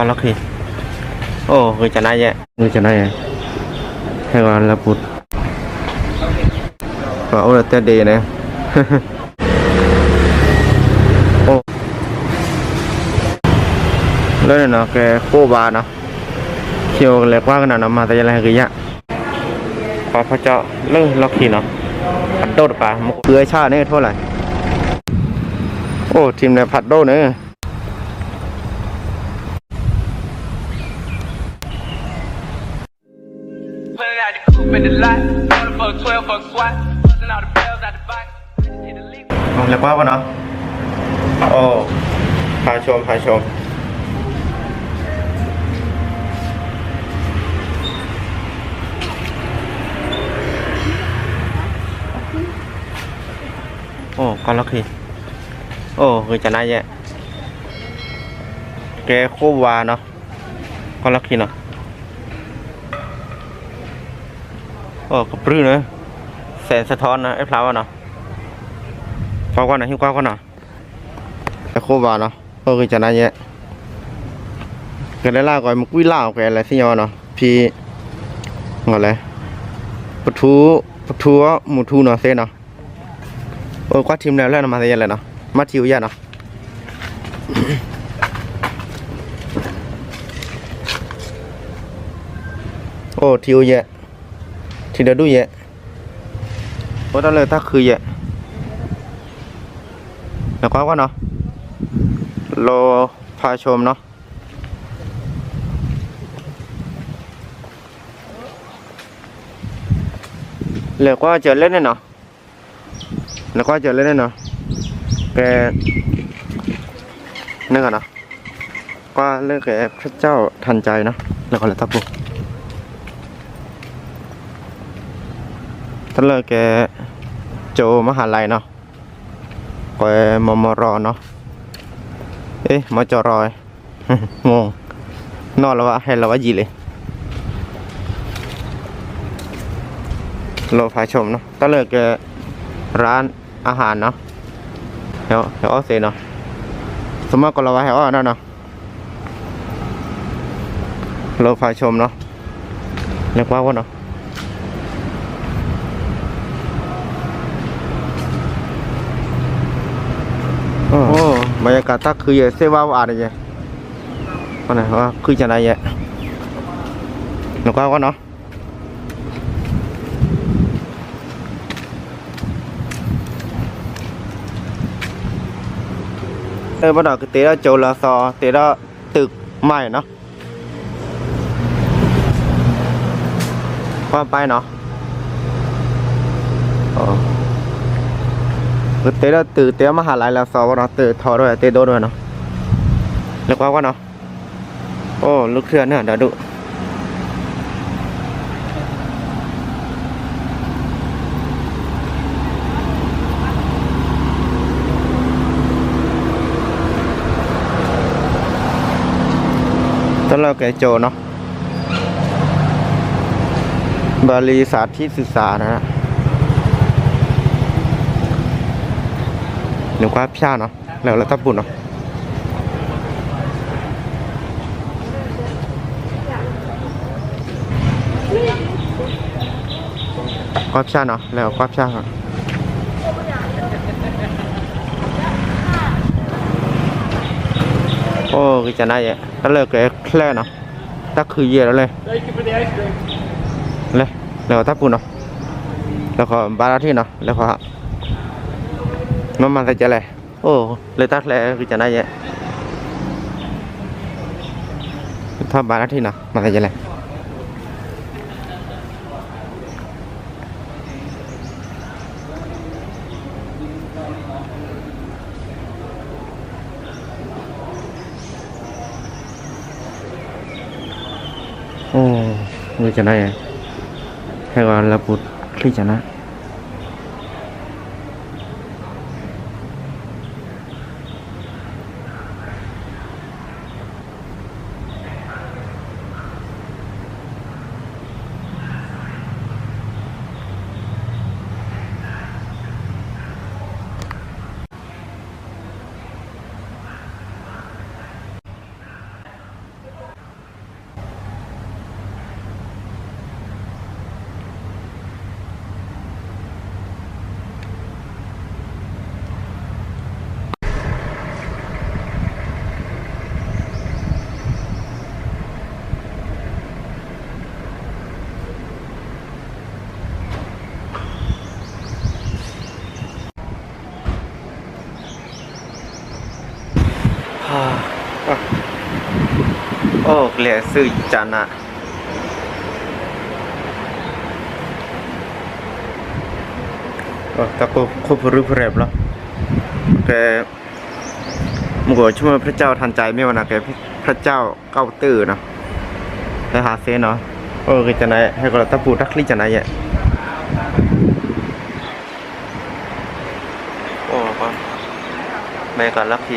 con lắc khi ồ người chả này vậy người chả này vậy hay còn là bụt và ô là tên đề này ô lên này nó cái cô bà nó chiều lẹ qua cái nào nó mà tại là cái gì ạ có phải cho lưng lắc khi nó ผัดโดดป่ะมุกเกลือชาเนี่ยเท่าไหร่โอ้ทีมเนี่ยผัดโดดเนี่ย Pulling out the coupe in the lot. Going for a 12 fuck swat. Busting all the bells out the box. Hit the lick. เอาเรียกว่าปะเนาะโอ้พาชมพาชม โอ้ con lắc khi ồ người chả này vậy cái khô và nó con lắc khi nó ồ có prư nữa sẽ sẽ thon nó ép pháo nó pháo con này hiu qua con nào cái โอ้กระปรือเละแสงสะท้อนนะไอ้พลาวเนาะพอก่อนนะหิ้วก้าวก่อนนะไอ้โคบาเนาะโอ้คือจะนั่นเยอะกันได้ล่าก่อนมักุ้ยล่าก่อนอะไรที่ยอเนาะพี่อะไรปะทูปะทูหมูทูเนาะเซนเนาะโอ้กว่าทีมแล้วแล้วมาเซนเไยเนาะมาทิวเยอะเนาะโอ้ทิวเยอะ โลพาชมเนาะเหลือก็เจอเล่นเนี่ยเนาะแล้วก็เจอเล่นเนาะแกนึกอะเนาะก็เลิกแกพระเจ้าทันใจเนาะแล้วก็เลยทับบุ ท่านเลิกแกโจมหาลัยเนาะแกมมรเนาะเอ๊ะมจรอยงงนอนแล้ววะให้เราว่ายีเลยโลพาชมเนาะท่านเลิกแกร้านอาหารเนาะเดี๋ยวเดี๋ยวเอาเสร็จเนาะสมมติก็เราไว้ให้อ้อนั่นเนาะเราพาชมเนาะเรียกว่าว่าเนาะโอ้บรรยากาศตักคือเยเซว่าว่าอะไรเงี้ยว่าไเตะตื่นเตยมหาลัยแล้วสาวเนาะตื่นทอด้วยเตยโดด้วยเนาะแล้วกว่าว่าเนาะโอ้ลูกเรือเนี่ยเดี๋ยวดูตอนเราแกโจเนาะบาลีศาสตร์ที่ศึกษานะฮะ หรือว่าพี่าเนาะแล้วเราทับบุญเนาะกวาดพี่าเนาะแล้วกวาดพี่าครับโอ้คือจนาเยอะถ้าเลิกแกแคล่เนาะถ้าคือเยอะแล้วเลยเลยแล้วก็ทับปูนเนาะแล้วก็บาราที่เนาะแล้วก็ มันมันจะอะไรโอ้เลยตัดแลคือจะได้เยอะถ้าบาราที่เนะมันจะอะไรโอ้คือจะได้ hay gọi là bụt khi chẳng hạn เกลียซื้อจานะโอ้ตะโกคบรู้เพรบแล้วแกมึงก็ช่วยพระเจ้าทันใจไม่วะนะแกพระเจ้าเก้าตื้อเนาะไปหาเซเนาะโอ้ก็จะไหนให้ก็ตะปูทักลี่จะไหนเนี่ยโอ้ก็แม่กันลักที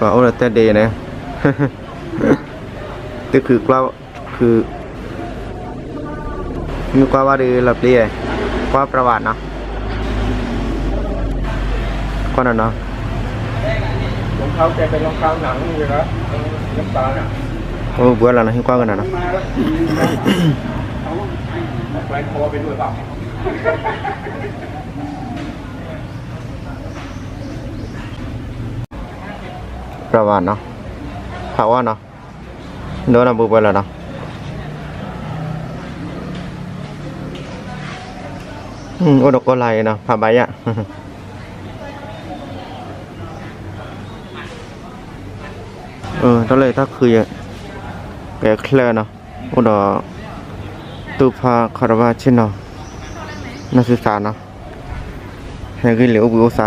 เอะไรกว่าเลยวิหาแบบบาทเนะคือจะนายะแกดอกโควาเนาะแล้วกว่าคือคนเนาคือมี qua ว่าดีหลับเรีย qua ประวัติเนาะก็นั่นเนาะรองเท้าแกเป็นรองเท้าหนังเลยนะน้ำตาลอะโอ้เบื่อแล้วนะให้กว่ากันนะนาะมาแล้วเอาแขวนคอไปด้วยเปล่า ประวัติเนาะถาว่าเนาะโดนเอบุไปแล้วเนาะอืมโอดอกก็ไลเนาะผ้าใบอะเออตอนเลยถ้าคือแกเคลเนาะโอดอตูพาคารวาชินเนาะนักศึกษาเนาะให้กินเหลวบุษา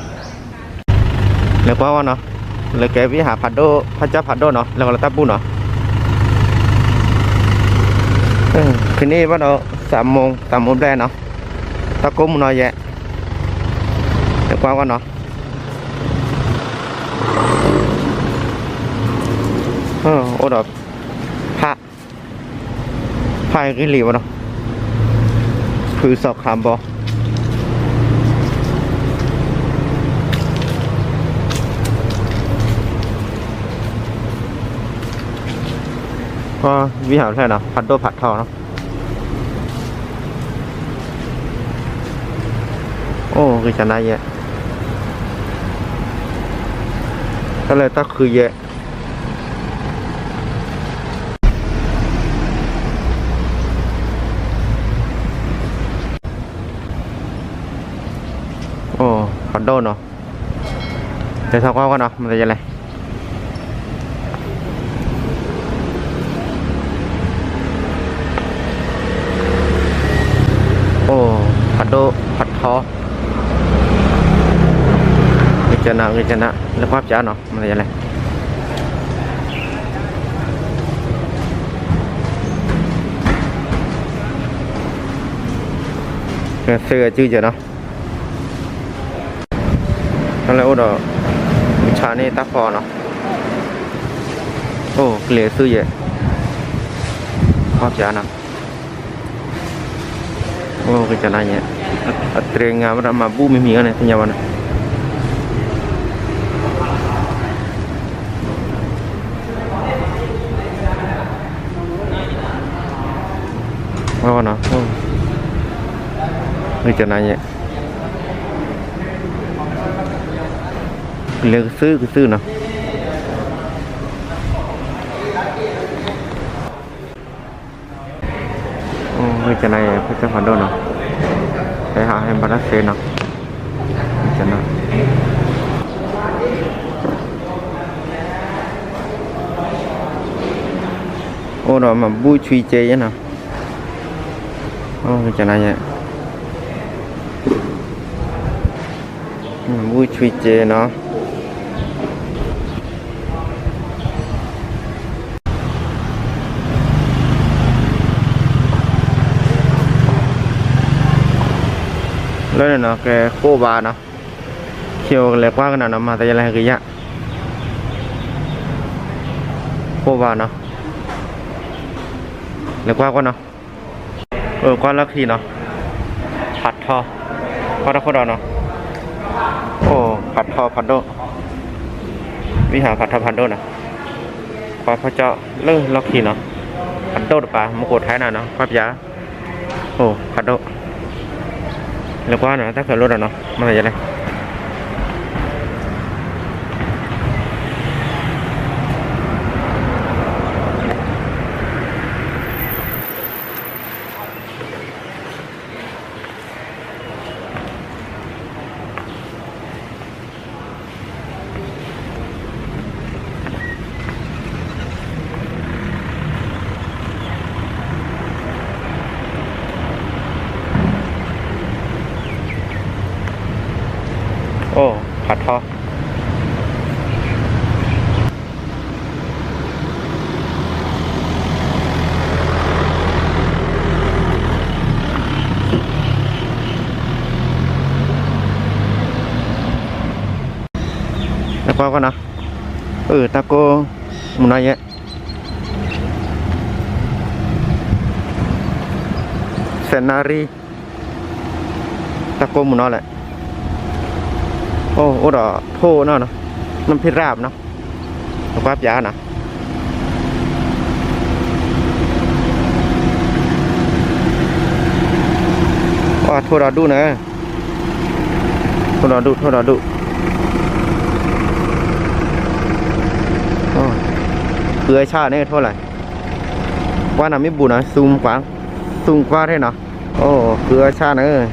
แล้วเดี๋ยวฉันไอติมนี่เนาะแล้วก็วยเลยว่าเนาะแล้วก็ว่าเนาะแล้วแกวิหาพัดโดพระเจ้าพัดโดเนาะแล้วก็ตาปูเนาะเออคืนนี้ว่าเนาะสามโมงสามโมงได้เนาะตะกุมเนาะแยะแล้วก็ว่าเนาะเออโอ้ดอกพระพายกินหลีวะเนาะคือสอบคำบอ ก็วิหารแท้เนาะพัดโดผัดทองเนาะโอ้คือชนะเยอะก็เลยต้องคือเยอะโอ้พัดโดเนาะเดี๋ยวทักว่ากันเนาะมันจะยังไง โดผัดทอกิจนะกิจนะแล้วภาพจ้าเนาะมันจะอะไรเสื้อชื่อเจ้าเนาะและโอ้ดอกวิชานี่ตาพอเนาะโอ้เหลือซื้อเยอะภาพจ้าเนาะ Oh, ke jalannya. Atring ngam mabu mimi kan ya mana. Oh, no. Oh. Ke jalannya. Lihat ke sư ke sư nào. cái chân này phải chấp phản đâu nào cái hạ em bắt xe nào cái chân nào ô rồi mà vui truy chê vậy nào ô cái chân này แล้เนาะแกโกบาเนาะเขียวเล็กกว่าขนาดนั้นมาแต่ยังไงกี่ยะโกบาเนาะเล็กกว่าก็เนาะเออกว่าลักทีเนาะผัดทอก็รัโคดนเนาะโอ้ผัดทอผัดโดวิหารผัดทอผัดโดนะพาพระเจ้าเลิกลักทีเนาะผัดโดปลามุกโกไทยน่ะเนาะควาบยาโอ้ผัดโด แล้วก็นะถ้าเกิดรถอะเนาะมันจะอะไรโอ้ผัดทอ แล้วก็ก็นะเออตาโกมุนายะเซนารีตาโกมุนอแหละโอ้โอ้ดอโทเนาะเนาะน้ำพิราบเนาะแล้วก็ยานะว่าโทรอดูนะโทรอดูโทรอดูโอ้ เกลือชาเนี่ยเท่าไหร่ว่าน่ะไม่บุนะซูมกว่างซูมกว่างได้เนาะโอ้เกลือชาเนอะ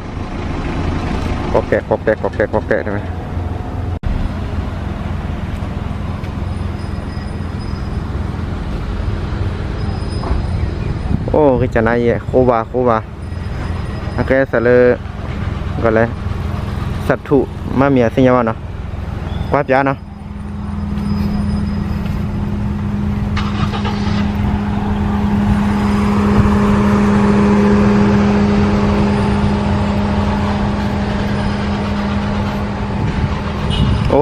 กอกแกะกอกแกะกอกแกะกอกแกะใช่ไหมโอ้คือจะนายโคบาโคบาอาแกสเลก็เลยสัตว์ถุมาเมียสิยาวันเนาะกวาดยาเนาะ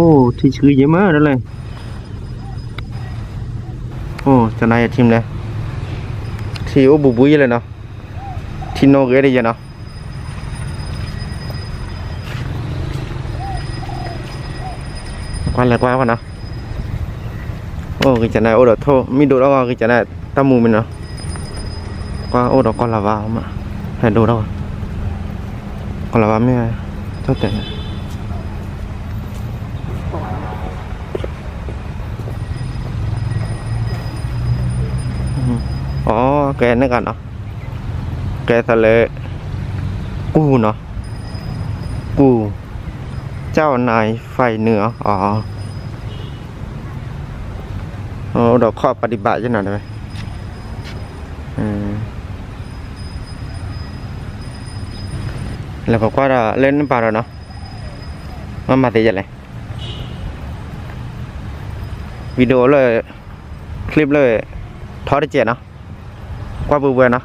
โอ้ที่ชื้อเยอะมากเลย โอ้จะนายทีมเลยที่โอ้บุบุยเลยเนาะที่โนเกได้ยังเนาะควัาอะไรกว่ากันเนาะโอ้กิจนายโอ้ดอกโทมีดูแล้วก็กิจนายตามูมันเนาะว่าโอ้ดอกก็ลาวาออกมาให้ดูแล้วกลาวาไม่ใช่เท่าแต่ là vào mà hay đồ đâu con là vào mới thốt tiền Ồ, cái này cả nó cái thằng lệ cu nó cu เจ้านายไฟเหนืออ๋อโอ้ดอกข้อปฏิบัติยังหน่อยได้ไหมแล้วก็ว่าเล่นป่าแล้วเนาะมันมาตีจะไรวิดีโอเลย คลิปเลยทอดได้เจ็ดเนาะ กว่าเบื่อๆเนาะ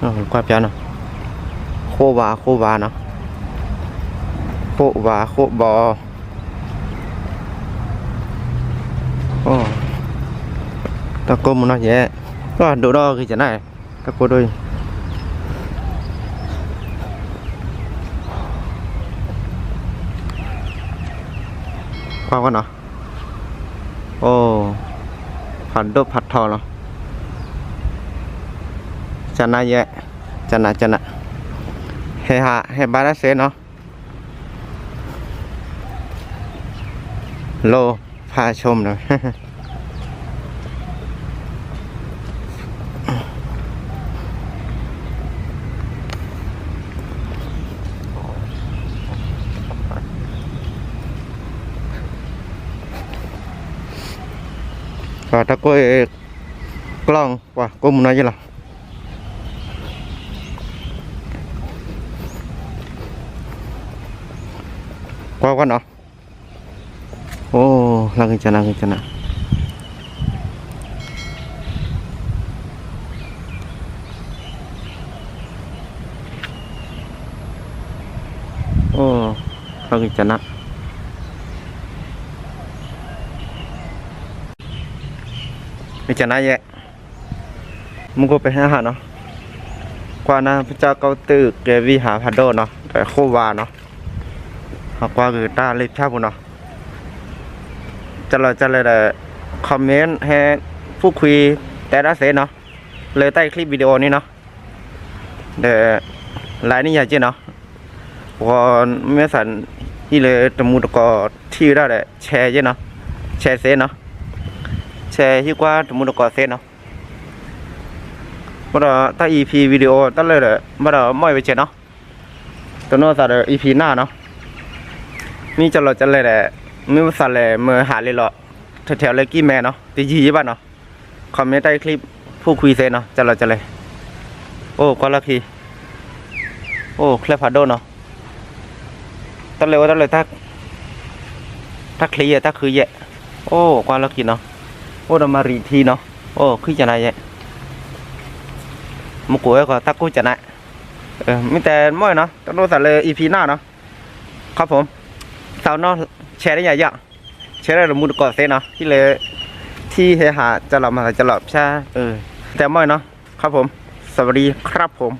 Ờ, qua cho nó khô bà khô bà nó khô bà khô bò Ồ. ta cô muốn nói vậy đó đồ đo cái chỗ này các cô đôi พอกันเนาะโอ้ผัดโดผัดทอเนาะจันนาแยะจันนาจันนาเฮฮะเฮบาราเซเนาะโลพาชม ก็ถ้าก็กล้องว่ะก็มุนอะไรล่ะกว่ากันเนาะโอ้ลังจะลังจะนะโอ้ลังจะนะ จะน่าแยะมึงก็ไปให้อาหาเนาะกว่านะพระเจ้าเกาตึกเกวิหาพัดโดเนาะแต่โควาเนาะหากว่าคือตาเล็บชาบุเนาะจะเราจะเลยแต่คอมเมนต์ให้พูดคุยแต่ละเซนเนาะเลยใต้คลิปวิดีโอนี้เนาะเดี๋ยวไลน์นี่อยากจีเนาะพอเมื่อสันที่เลยตะมูตะกอที่ได้แต่แชร์เยอะเนาะแชร์เซนเนาะ share hiệu quả thì muốn được có xem không bắt đầu ta EP video ta lên rồi bắt đầu mọi về chuyện nó ตัวนู้นสัตว์อีพีหน้าเนาะนี่จะเราจะเลยแหละมีสัตว์เลยมือหาเลยเหรอแถวๆเลยกี้แม่เนาะตีจีบ้านเนาะคอมเมนต์ใต้คลิปผู้คุยเซนเนาะจะเราจะเลยโอ้ก็ละคีโอ้เคลฟาโดเนาะตั้งเลยว่าตั้งเลยทักทักคลีอะทักคือแยะโอ้กว่าละกินเนาะ โอ้เรามารีทีเนาะโอ้คือจะไหนเนี่ยมุกุ้ยก็ตะกู้จะไหนเออมีแต่ม้อยเนาะต้องดูสัตว์เลยอีพีหน้าเนาะครับผมสาวเนาะแชร์ได้ใหญ่ยังแชร์ได้หรือมุดก่อนเซนเนาะที่เลยที่เฮหาจะหลับมาจะหลับใช่เออแต่ม้อยเนาะครับผม สวัสดีครับผม